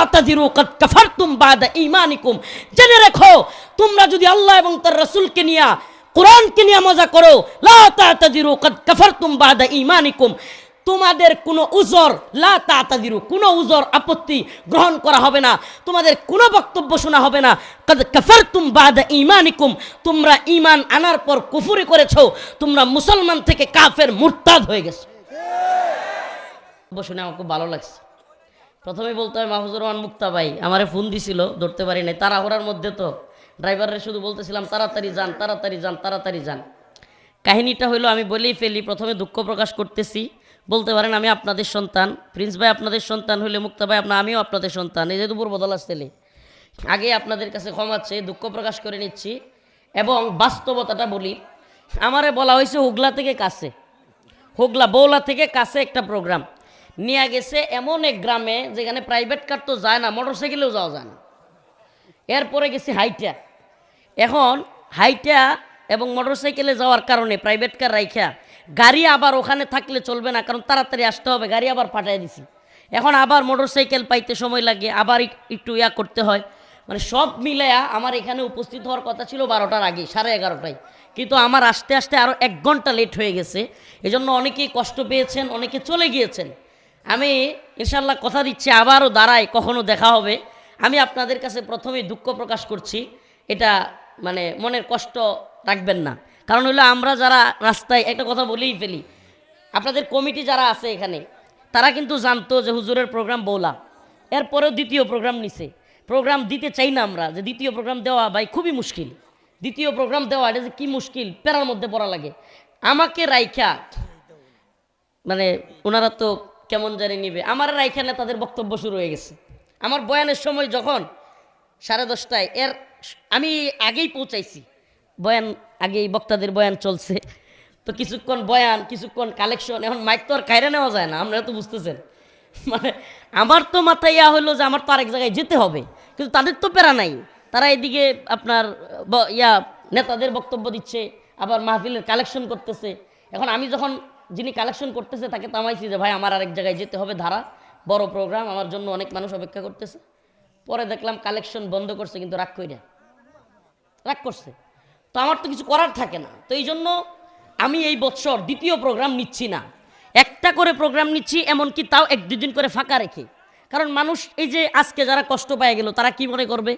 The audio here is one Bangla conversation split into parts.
তাতাদিরু কাদ কাফারতুম জেনে তোমরা যদি আল্লাহ এবং তার নিয়া কোরআনকে নিয়ে মজা করো লা তাতাদিরু কাদ তোমাদের কোনো উজর লা তাতাদিরু কোনো উজর আপত্তি গ্রহণ করা হবে না। তোমাদের কোনো বক্তব্য শোনা হবে না। কাফারতুম বাদা ঈমানিকুম। তোমরা ইমান আনার পর কুফরি করেছ, তোমরা মুসলমান থেকে কাফের মুরতাদ হয়ে গেছো। শুনে আমার খুব ভালো লাগছে। প্রথমে বলতে হয় মাহফুজুর রহমান মুক্তা ভাই, আমারে ফোন দিছিল, ধরতে পারি নাই। তাড়াহুড়ার মধ্যে তো ড্রাইভারের শুধু বলতেছিলাম, তাড়াতাড়ি যান তাড়াতাড়ি যান তাড়াতাড়ি যান। কাহিনীটা হলো আমি বলেই ফেলি, প্রথমে দুঃখ প্রকাশ করতেছি। বলতে পারেন, আমি আপনাদের সন্তান। প্রিন্স ভাই আপনাদের সন্তান হলে মুক্তা ভাই আপনার আমিও আপনাদের সন্তান। এই যে দুপুর বদল আসতেলে আগে আপনাদের কাছে ক্ষমা চেয়ে দুঃখ প্রকাশ করে নিচ্ছি। এবং বাস্তবতাটা বলি, আমারে বলা হয়েছে হুগলা থেকে কাছে। হুগলা, বৌলা থেকে কাছে একটা প্রোগ্রাম। নিয়ে গেছে এমন এক গ্রামে যেখানে প্রাইভেট কার তো যায় না মোটর সাইকেলেও যাওয়া যায় না। এরপরে গেছি হাইটা এখন হাইটা এবং মোটর সাইকেলে যাওয়ার কারণে প্রাইভেট কার রাইখা গাড়ি আবার ওখানে থাকলে চলবে না, কারণ তাড়াতাড়ি আসতে হবে, গাড়ি আবার পাঠিয়ে দিছি। এখন আবার মোটর সাইকেল পাইতে সময় লাগে, আবার একটু ইয়া করতে হয়। মানে সব মিলায়া আমার এখানে উপস্থিত হওয়ার কথা ছিল বারোটার আগে, সাড়ে এগারোটায়। কিন্তু আমার আসতে আসতে আরও এক ঘণ্টা লেট হয়ে গেছে। এজন্য অনেকেই কষ্ট পেয়েছেন, অনেকে চলে গিয়েছেন। আমি ইনশাল্লাহ কথা দিচ্ছি, আবারও দাঁড়ায় কখনো দেখা হবে। আমি আপনাদের কাছে প্রথমেই দুঃখ প্রকাশ করছি, এটা মানে মনের কষ্ট রাখবেন না। কারণ হলো আমরা যারা রাস্তায়, একটা কথা বলেই ফেলি, আপনাদের কমিটি যারা আছে এখানে, তারা কিন্তু জানতো যে হুজুরের প্রোগ্রাম বৌলা। এরপরেও দ্বিতীয় প্রোগ্রাম নিছে। প্রোগ্রাম দিতে চাই না আমরা, যে দ্বিতীয় প্রোগ্রাম দেওয়া ভাই খুবই মুশকিল। দ্বিতীয় প্রোগ্রাম দেওয়া, এটা যে কী মুশকিল, প্যারার মধ্যে পড়া লাগে। আমাকে রাইখা মানে ওনারা তো কেমন জানি নিবে। আমার আর এখানে তাদের বক্তব্য শুরু হয়ে গেছে। আমার বয়ানের সময় যখন সাড়ে দশটায় এর আমি আগেই পৌঁছাইছি। বয়ান, আগেই বক্তাদের বয়ান চলছে। তো কিছুক্ষণ বয়ান, কিছুক্ষণ কালেকশন এখন মাইক তো আর কায়রে নেওয়া যায় না, আপনারা তো বুঝতেছেন। মানে আমার তো মাথায় ইয়া হলো যে আমার তো আরেক জায়গায় যেতে হবে। কিন্তু তাদের তো প্যারা নাই। তারা এদিকে আপনার ইয়া, নেতাদের বক্তব্য দিচ্ছে, আবার মাহফিলের কালেকশন করতেছে। এখন আমি যখন যিনি কালেকশন করতেছে তাকে তামাইছি যে, ভাই, আমার আরেক জায়গায় যেতে হবে ধারা বড় প্রোগ্রাম আমার জন্য অনেক মানুষ অপেক্ষা করতেছে। পরে দেখলাম কালেকশন বন্ধ করছে, কিন্তু রাগ কইরা। রাগ করছে। তো আমার তো কিছু করার থাকে না। তো এই জন্য আমি এই বছর দ্বিতীয় প্রোগ্রাম নিচ্ছি না। একটা করে প্রোগ্রাম নিচ্ছি, এমনকি তাও এক দুদিন করে ফাঁকা রেখে। কারণ মানুষ, এই যে আজকে যারা কষ্ট পায় গেল, তারা কি মনে করবে?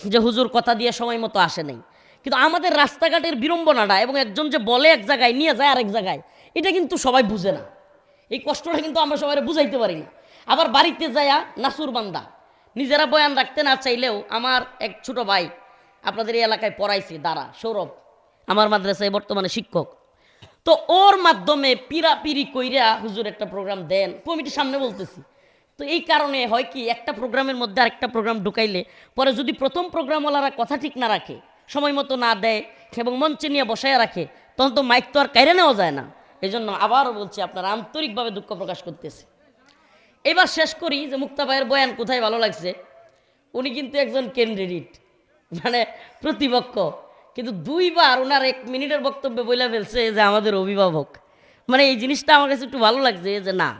যে হুজুর কথা দিয়ে সময় মতো আসে নাই। কিন্তু আমাদের রাস্তাঘাটের বিড়ম্বনাটা এবং একজন যে বলে এক জায়গায়, নিয়ে যায় আরেক জায়গায় এটা কিন্তু সবাই বুঝে না। এই কষ্টটা কিন্তু আমরা সবাই বুঝাইতে পারি না। আবার বাড়িতে যায়া নাসুর বান্দা, নিজেরা বয়ান রাখতে না চাইলেও আমার এক ছোট ভাই আপনাদের এই এলাকায় পড়াইছে, দাঁড়া, সৌরভ, আমার মাদ্রাসায় বর্তমানে শিক্ষক। তো ওর মাধ্যমে পিরাপিরি কইরা হুজুর একটা প্রোগ্রাম দেন। কমিটির সামনে বলতেছি। তো এই কারণে হয় কি, একটা প্রোগ্রামের মধ্যে আরেকটা প্রোগ্রাম ঢুকাইলে পরে যদি প্রথম প্রোগ্রামওয়ালারা কথা ঠিক না রাখে, সময় মতো না দেয় এবং মঞ্চে নিয়ে বসায় রাখে, তখন তো মাইক তো আর কাইরে নেওয়া যায় না। এই জন্য আবারও বলছি, আপনারা আন্তরিকভাবে দুঃখ প্রকাশ করতেছে। এবার শেষ করি যে মুক্তা ভাইয়ের বয়ান কোথায় ভালো লাগছে? উনি কিন্তু একজন ক্যান্ডিডেট মানে প্রতিপক্ষ। কিন্তু দুইবার ওনার এক মিনিটের বক্তব্যে বলে ফেলছে যে আমাদের অভিভাবক। মানে এই জিনিসটা আমার কাছে একটু ভালো লাগছে যে না,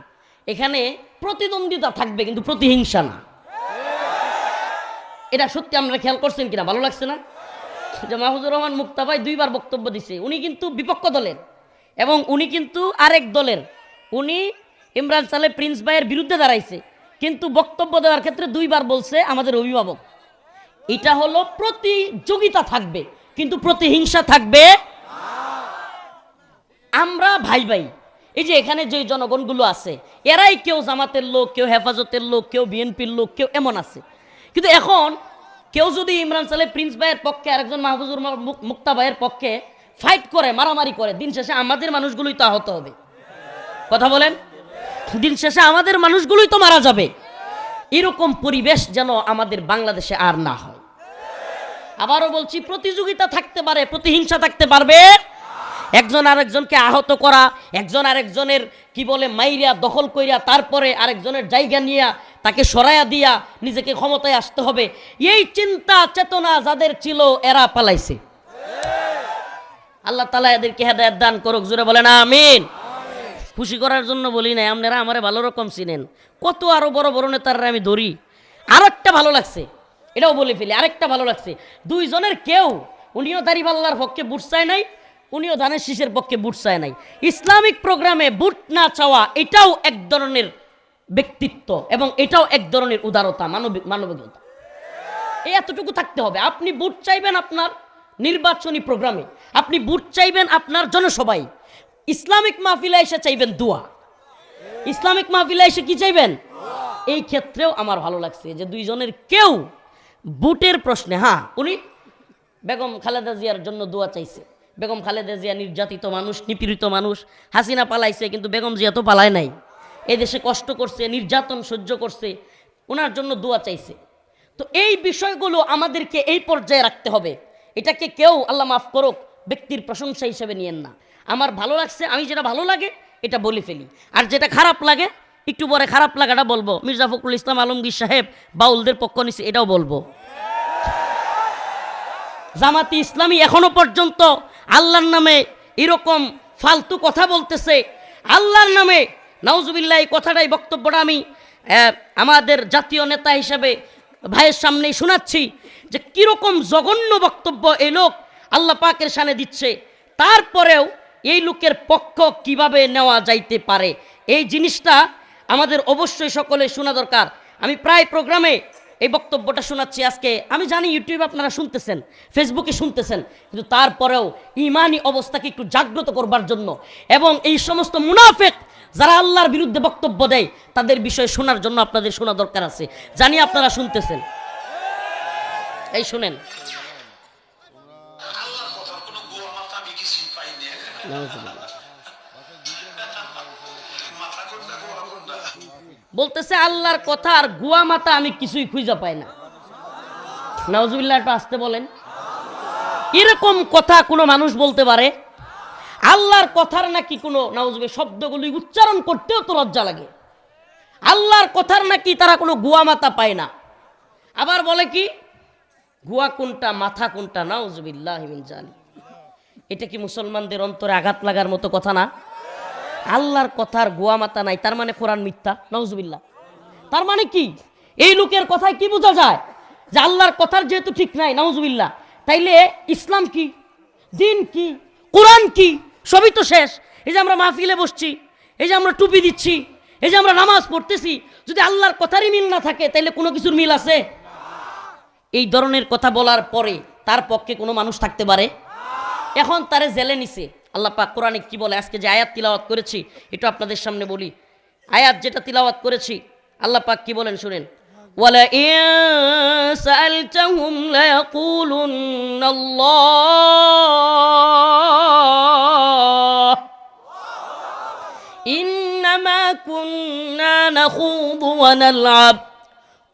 এখানে প্রতিদ্বন্দ্বিতা থাকবে কিন্তু প্রতিহিংসা না। এটা সত্যি আমরা খেয়াল করছেন কিনা? ভালো লাগছে না? যে মাহমুদুর রহমান মুক্তা ভাই দুইবার বক্তব্য দিছে। উনি কিন্তু বিপক্ষ দলের। এবং উনি কিন্তু আরেক দলের। উনি ইমরান সালে প্রিন্স ভাইয়ের বিরুদ্ধে দাঁড়াইছে। কিন্তু বক্তব্য দেওয়ার ক্ষেত্রে দুইবার বলছে আমাদের অভিভাবক। এটা হলো প্রতিযোগিতা থাকবে, কিন্তু প্রতিহিংসা থাকবে আমরা ভাই ভাই। এই যে এখানে যে জনগণগুলো আছে, এরাই কেউ জামাতের লোক, কেউ হেফাজতের লোক, কেউ বিএনপির লোক, কেউ এমন আছে। কিন্তু এখন কেউ যদি ইমরান সালে প্রিন্স ভাইয়ের পক্ষে, আরেকজন মাহফুজুর মুক্তা ভাইয়ের পক্ষে ফাইট করে, মারামারি করে, দিন শেষে আমাদের মানুষগুলোই তো আহত হবে। কথা বলেন? দিন শেষে আমাদের মানুষগুলোই তো মারা যাবে। এরকম পরিবেশ যেন আমাদের বাংলাদেশে আর না হয়। আবারও বলছি, প্রতিযোগিতা থাকতে পারে, প্রতিহিংসা থাকতে পারবে। একজন আরেকজনকে আহত করা, একজন আরেকজনের, কি বলে মাইরিয়া দখল কইরা, তারপরে আরেকজনের জায়গা নিয়া, তাকে সরাইয়া দিয়া, নিজেকে ক্ষমতায় আসতে হবে। এই চিন্তা, চেতনা যাদের ছিল, এরা পালাইছে। আল্লাহ তালা এদেরকে হেদায়ত দান করুক জুড়ে বলেন আমিন। খুশি করার জন্য বলি নাই, আপনারা আমারে ভালো রকম চিনেন। কত আরও বড় বড় নেতারা আমি ধরি। আরও একটা ভালো লাগছে, এটাও বলে ফেলি, আরেকটা ভালো লাগছে। দুইজনের কেউ, উনিও দাঁড়িপাল্লার পক্ষে বুট চায় নাই, উনিও ধানের শীষের পক্ষে বুট চায় নাই। ইসলামিক প্রোগ্রামে বুট না চাওয়া, এটাও এক ধরনের ব্যক্তিত্ব এবং এটাও এক ধরনের উদারতা, মানবিক, মানবিকতা। এই এতটুকু থাকতে হবে। আপনি বুট চাইবেন আপনার নির্বাচনী প্রোগ্রামে। আপনি বুট চাইবেন আপনার জনসভায়। ইসলামিক মাহফিলে এসে চাইবেন দোয়া। ইসলামিক মাহফিলে এসে কি চাইবেন? এই ক্ষেত্রেও আমার ভালো লাগছে যে দুইজনের কেউ বুটের প্রশ্নে হ্যাঁ উনি বেগম খালেদা জিয়ার জন্য দোয়া চাইছে। বেগম খালেদা জিয়া নির্যাতিত মানুষ, নিপীড়িত মানুষ, হাসিনা পালাইছে, কিন্তু বেগম জিয়া তো পালায় নাই। এই দেশে কষ্ট করছে, নির্যাতন সহ্য করছে ওনার জন্য দোয়া চাইছে। তো এই বিষয়গুলো আমাদেরকে এই পর্যায়ে রাখতে হবে। এটাকে কেউ আল্লাহ মাফ করুক, ব্যক্তির প্রশংসা হিসেবে নিয়েন না। আমার ভালো লাগছে, আমি যেটা ভালো লাগে, এটা বলে ফেলি। আর যেটা খারাপ লাগে, একটু পরে খারাপ লাগাটা বলব। মির্জা ফখরুল ইসলাম আলমগীর সাহেব বাউলদের পক্ষ নিছে, এটাও বলব। জামাতি ইসলামী এখনও পর্যন্ত আল্লাহর নামে এরকম ফালতু কথা বলতেছে। আল্লাহর নামে, নাউজুবিল্লাহ, এই কথাটাই বক্তব্যটা আমি আমাদের জাতীয় নেতা হিসেবে ভাইয়ের সামনেই শোনাচ্ছি। যে কীরকম জঘন্য বক্তব্য এই লোক আল্লাহ পাকের সামনে দিচ্ছে। তারপরেও এই লোকের পক্ষ কীভাবে নেওয়া যাইতে পারে? এই জিনিসটা আমাদের অবশ্যই সকলে শোনা দরকার। আমি প্রায় প্রোগ্রামে এই বক্তব্যটা শোনাচ্ছি আজকে। আমি জানি ইউটিউবে আপনারা শুনতেছেন, ফেসবুকে শুনতেছেন, কিন্তু তারপরেও ইমানি অবস্থাকে একটু জাগ্রত করবার জন্য এবং এই সমস্ত মুনাফেক যারা আল্লাহর বিরুদ্ধে বক্তব্য দেয়, তাদের বিষয়ে শোনার জন্য আপনাদের শোনা দরকার আছে। জানি আপনারা শুনতেছেন। এই শুনেন। বলতেছে, আল্লাহর কথা আর গুয়া মাতা আমি কিছুই খুঁজে পাই না। নওয়াজুবিল্লাহ একটু আসতে বলেন। এরকম কথা কোনো মানুষ বলতে পারে? আল্লাহর কথার নাকি কোনো নওয়াজুবি শব্দগুলি উচ্চারণ করতেও তো লজ্জা লাগে। আল্লাহর কথার নাকি তারা কোনো গুয়া মাতা পায় না। আবার বলে কি? গুয়া কোনটা, মাথা কোনটা, নাউজুবিল্লাহ জানি এটা কি মুসলমানদের অন্তরে আঘাত লাগার মতো কথা না? আল্লাহর কথার গোয়া মাথা নাই, তার মানে কোরআন মিথ্যা নজবিল্লা তার মানে কি? এই লোকের কথায় কি বোঝা যায়? যে আল্লাহর কথার যেহেতু ঠিক নাই নজবিল্লা তাইলে ইসলাম কি? দিন কি? কোরআন কি? সবই তো শেষ। এই যে আমরা মাহফিলে বসছি, এই যে আমরা টুপি দিচ্ছি, এই যে আমরা নামাজ পড়তেছি, যদি আল্লাহর কথারই মিল না থাকে, তাইলে কোনো কিছুর মিল আছে? এই ধরনের কথা বলার পরে তার পক্ষে কোনো মানুষ থাকতে পারে এখন তারে জেলে নিছে আল্লাহ পাক কোরআনে কি বলে আজকে যে আয়াত তিলাওয়াত করেছি এটা আপনাদের সামনে বলি আয়াত যেটা তিলাওয়াত করেছি আল্লাহ পাক কি বলেন শুনেন ওয়ালা সাআলতাহুম লায়াকুলুন্না আল্লাহ إنما كنا نخوض ونلعب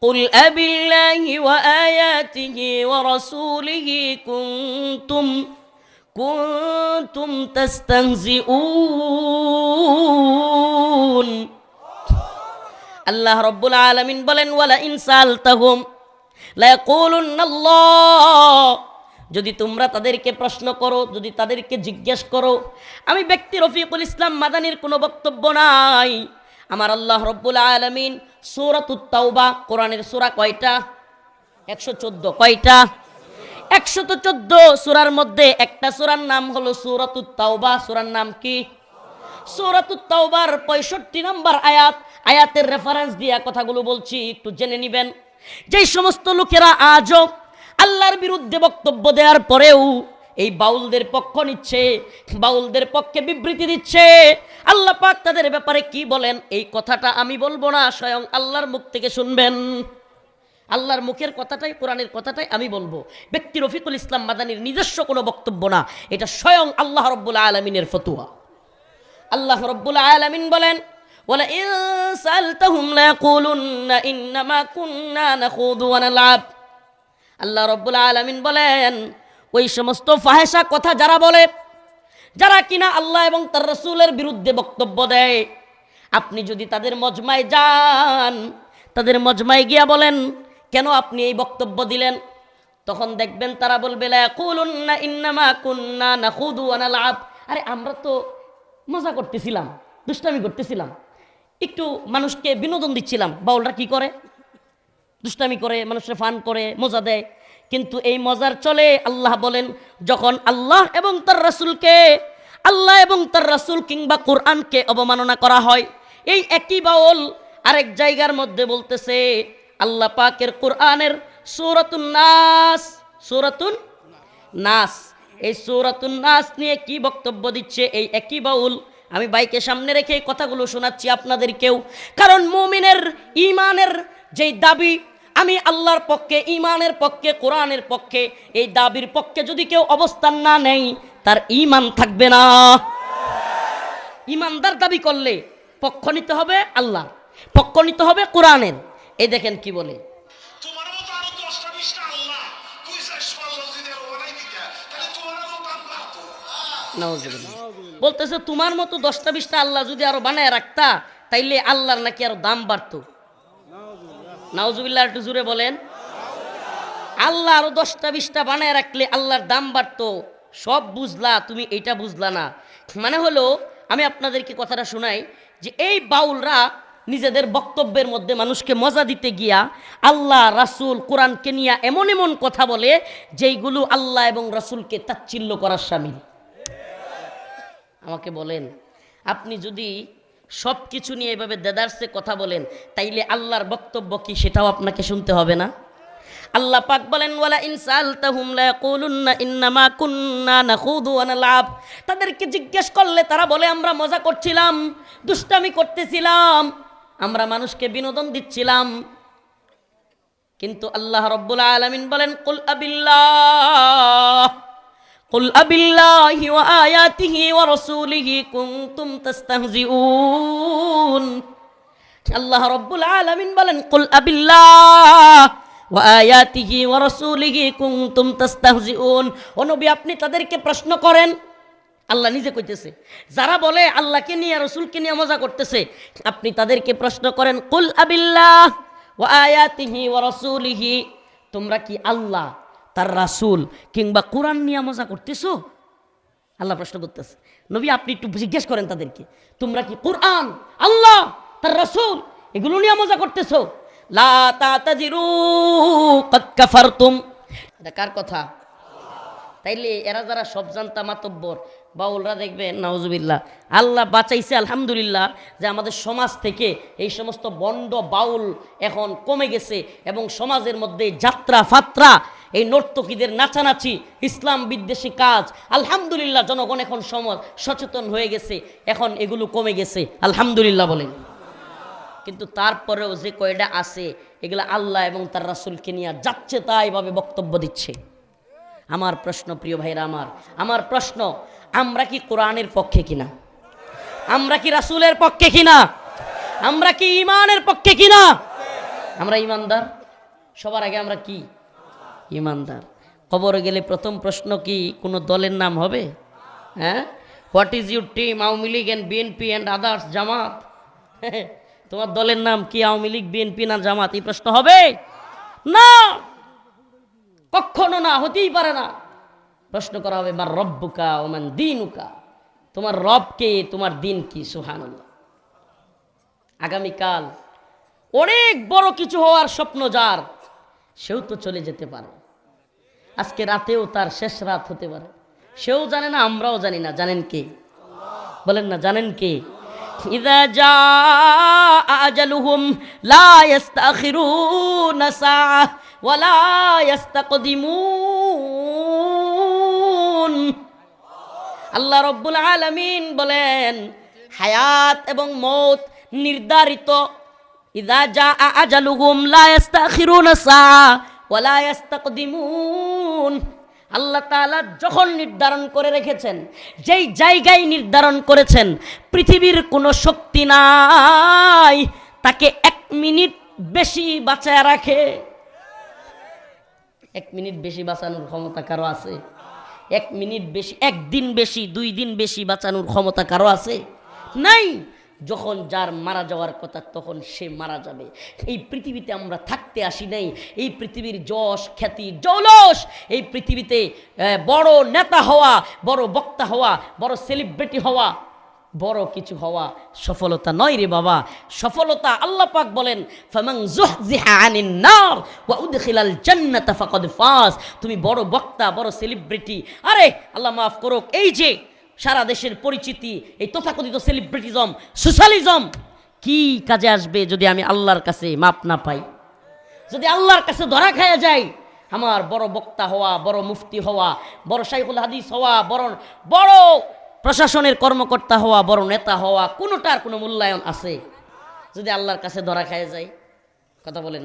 قل أب الله وآياته ورسوله كنتم كنتم تستهزئون আল্লাহ রব্বুল আলমিন বলেন ওয়ালা ইনসাল তাহুম যদি তোমরা তাদেরকে প্রশ্ন করো যদি তাদেরকে জিজ্ঞেস করো আমি ব্যক্তি রফিকুল ইসলাম মাদানির কোনো বক্তব্য নাই আমার আল্লাহ রব্বুল আলমিন সৌরাতুত্তাউবা কোরআনের সূরা কয়টা? একশো চোদ্দ। কয়টা? একশত চোদ্দ সুরার মধ্যে একটা সুরার নাম হলো সুরাতুত তাওবা। সুরার নাম কি? সুরাতুত তাওবার পঁয়ষট্টি নম্বর আয়াত। আয়াতের রেফারেন্স দিয়া কথাগুলো বলছি, একটু জেনে নিবেন। যেই সমস্ত লোকেরা আজও আল্লাহর বিরুদ্ধে বক্তব্য দেওয়ার পরেও এই বাউলদের পক্ষ নিচ্ছে, বাউলদের পক্ষে বিবৃতি দিচ্ছে। আল্লাহ পাক তাদের ব্যাপারে কি বলেন, এই কথাটা আমি বলব না, স্বয়ং আল্লাহর মুখ থেকে শুনবেন। আল্লাহর মুখের কথাটাই, কোরআনের কথাটাই আমি বলব। ব্যক্তি রফিকুল ইসলাম মাদানির নিজস্ব কোনো বক্তব্য না, এটা স্বয়ং আল্লাহ রব্বুল আলমিনের ফতুয়া। আল্লাহ রব্বুল আলমিন বলেন বলে আল্লাহ রব্বুল আলমিন বলেন ওই সমস্ত ফাহেসা কথা যারা বলে, যারা কিনা আল্লাহ এবং তার রসুলের বিরুদ্ধে বক্তব্য দেয়, আপনি যদি তাদের মজমায় যান, তাদের মজমায় গিয়া বলেন, কেন আপনি এই বক্তব্য দিলেন? তখন দেখবেন তারা বলবে আরে, আমরা তো মজা করতেছিলাম, দুষ্টামি করতেছিলাম। একটু মানুষকে বিনোদন দিচ্ছিলাম, বাউলরা কি করে? দুষ্টামি করে, মানুষের ফান করে, মজা দেয়। কিন্তু এই মজার চলে, আল্লাহ বলেন, যখন আল্লাহ এবং তার রাসুলকে, আল্লাহ এবং তার রাসুল কিংবা কোরআনকে অবমাননা করা হয়, এই একই বাউল আরেক জায়গার মধ্যে বলতেছে, আল্লাহ পাকের কোরআনের সূরাতুন নাস সূরাতুন নাস, এই সূরাতুন নাস নিয়ে কি বক্তব্য দিচ্ছে এই একই বাউল? আমি বাইকে সামনে রেখে কথাগুলো শোনাচ্ছি আপনাদেরকেও। কারণ মুমিনের ইমানের যেই দাবি আমি আল্লাহর পক্ষে ইমানের পক্ষে কোরআনের পক্ষে এই দাবির পক্ষে যদি কেউ অবস্থান না নেই তার ইমান থাকবে না। ইমানদার দাবি করলে পক্ষ নিতে হবে আল্লাহ পক্ষ নিতে হবে কোরআনের। এই দেখেন কি বলে। বলতেছে তোমার মতো দশটা বিশটা আল্লাহ যদি আরও বানায় রাখতা তাইলে আল্লাহর নাকি আরও দাম বাড়তো। নাউজুবিল্লাহ একটু জুড়ে বলেন। আল্লাহ আরও দশটা বিশটা বানায় রাখলে আল্লাহর দাম বাড়তো। সব বুঝলা, তুমি এইটা বুঝলা না। মানে হলো, আমি আপনাদেরকে কথাটা শোনাই যে এই বাউলরা নিজেদের বক্তব্যের মধ্যে মানুষকে মজা দিতে গিয়া আল্লাহ, রাসূল, কোরআনকে নিয়ে এমন এমন কথা বলে যেইগুলো আল্লাহ এবং রাসূলকে তাচ্ছিল্য করার সামিল। আমাকে বলেন, আপনি যদি সব কিছু নিয়ে এভাবে দেদারসে কথা বলেন, তাইলে আল্লাহর বক্তব্য কি সেটাও আপনাকে শুনতে হবে না? আল্লাহ পাক বলেন, ওয়ালা ইনসালতাহুম লা ইয়াকুলুন্না ইন্নামা কুন্না নাখুদু ওয়া নালআব তাদেরকে জিজ্ঞেস করলে তারা বলে, আমরা মজা করছিলাম, দুষ্টামি করতেছিলাম, আমরা মানুষকে বিনোদন দিচ্ছিলাম। কিন্তু আল্লাহ রব্বুল আলামিন বলেন, কুল আবিল্লাহ। قل أبالله وآياته ورسوله كنتم تستهزئون আল্লাহ রব্বুল আলামিন বলেন কুল আবিল্লাহ ওয়া আয়াতিহি ওয়া রাসূলিহি কুনতুম তাস্তাহজিউন ও নবী আপনি তাদেরকে প্রশ্ন করেন আল্লাহ নিজে কইতেছে যারা বলে আল্লাহকে নিয়ে রসুলকে নিয়ে মজা করতেছে আপনি তাদেরকে প্রশ্ন করেন কুল আবিল্লাহ ওয়া আয়াতিহি ওয়া রাসূলিহি তোমরা কি আল্লাহ তার রাসূল কিংবা কোরআন নিয়ে মজা করতেছো? আল্লাহ প্রশ্ন করতেছে, নবী আপনি একটু জিজ্ঞেস করেন তাদেরকে, তোমরা কি কোরআন, আল্লাহ, তার রসুল, এগুলো নিয়ে মজা করতেছো? কার কথা? তাইলে এরা যারা সব জানতা মাতব্বর, বাউলরা দেখবেন নাউজুবিল্লাহ, আল্লাহ বাঁচাইছে আলহামদুলিল্লাহ যে আমাদের সমাজ থেকে এই সমস্ত বন্ড বাউল এখন কমে গেছে এবং সমাজের মধ্যে যাত্রা ফাত্রা এই নর্তকীদের নাচানাচি, ইসলাম বিদ্বেষী কাজ। আলহামদুলিল্লাহ, জনগণ এখন সমাজ সচেতন হয়ে গেছে। এখন এগুলো কমে গেছে। আলহামদুলিল্লাহ বলেন। কিন্তু তারপরেও যে কয়টা আছে, এগুলো আল্লাহ এবং তার রাসূলকে নিয়ে যাচ্ছে তাইভাবে বক্তব্য দিচ্ছে। আমার প্রশ্ন, প্রিয় ভাইরা আমার আমার প্রশ্ন, আমরা কি কোরআনের পক্ষে কিনা? আমরা কি রাসূলের পক্ষে কিনা? আমরা কি ইমানের পক্ষে কিনা? আমরা ইমানদার সবার আগে আমরা কি? ইমানদার। কবরে গেলে প্রথম প্রশ্ন কি, কোনো দলের নাম হবে? হ্যাঁ? What is your team Awami League and BNP and others Jamaat? তোমার দলের নাম কি, আওয়ামী লীগ বিএনপি না জামাত? এই প্রশ্ন হবে? না! কখনো না, হতেই পারে না। প্রশ্ন করা হবে বার রব্বুকা ওমান দিনুকা? তোমার রবকে তোমার দিন কি? সুহানুল্লাহ আগামীকাল অনেক বড় কিছু হওয়ার স্বপ্ন যার, সেও তো চলে যেতে পারে। আজকে রাতেও তার শেষ রাত হতে পারে। সেও জানে না, আমরাও জানি না। জানেন কে? বলেন না, জানেন কে? আল্লাহ রব্বুল আলামিন বলেন, হায়াত এবং মৌত নির্ধারিত। ইদা জা আজালুহুম লা ইস্তাখিরুনা সাআহ ইস্তাকদিমুন আল্লাহ তাআলা যখন নির্ধারণ করে রেখেছেন, যেই জায়গায় নির্ধারণ করেছেন, পৃথিবীর কোনো শক্তি নাই, তাকে এক মিনিট বেশি বাঁচায় রাখে। এক মিনিট বেশি বাঁচানোর ক্ষমতা কারও আছে? এক মিনিট বেশি, একদিন বেশি, দুই দিন বেশি বাঁচানোর ক্ষমতা কারও আছে? নাই। যখন যার মারা যাওয়ার কথা, তখন সে মারা যাবে। এই পৃথিবীতে আমরা থাকতে আসি নাই। এই পৃথিবীর যশ, খ্যাতি, জৌলস, এই পৃথিবীতে বড় নেতা হওয়া, বড় বক্তা হওয়া, বড় সেলিব্রিটি হওয়া, বড় কিছু হওয়া সফলতা নয় রে বাবা। সফলতা আল্লাহ পাক বলেন ফামাং যুহজিহা আনিন নার ওয়া উদখিলাল জান্নাতা ফাকাদ ফাজ। তুমি বড় বক্তা, বড় সেলিব্রিটি আরে, আল্লাহ মাফ করুক, এই যে সারা দেশের পরিচিতি, এই তথাকথিত সেলিব্রিটিজম সোশ্যালিজম কি কাজে আসবে যদি আমি আল্লাহর কাছে মাপ না পাই? যদি আল্লাহর কাছে ধরা খায়া যায় আমার বড় বক্তা হওয়া, বড় মুফতি হওয়া, বড় শাইখুল হাদিস হওয়া, বড় বড় প্রশাসনের কর্মকর্তা হওয়া, বড় নেতা হওয়া, কোনোটার কোনো মূল্যায়ন আছে? যদি আল্লাহর কাছে ধরা খায় যায় কথা বলেন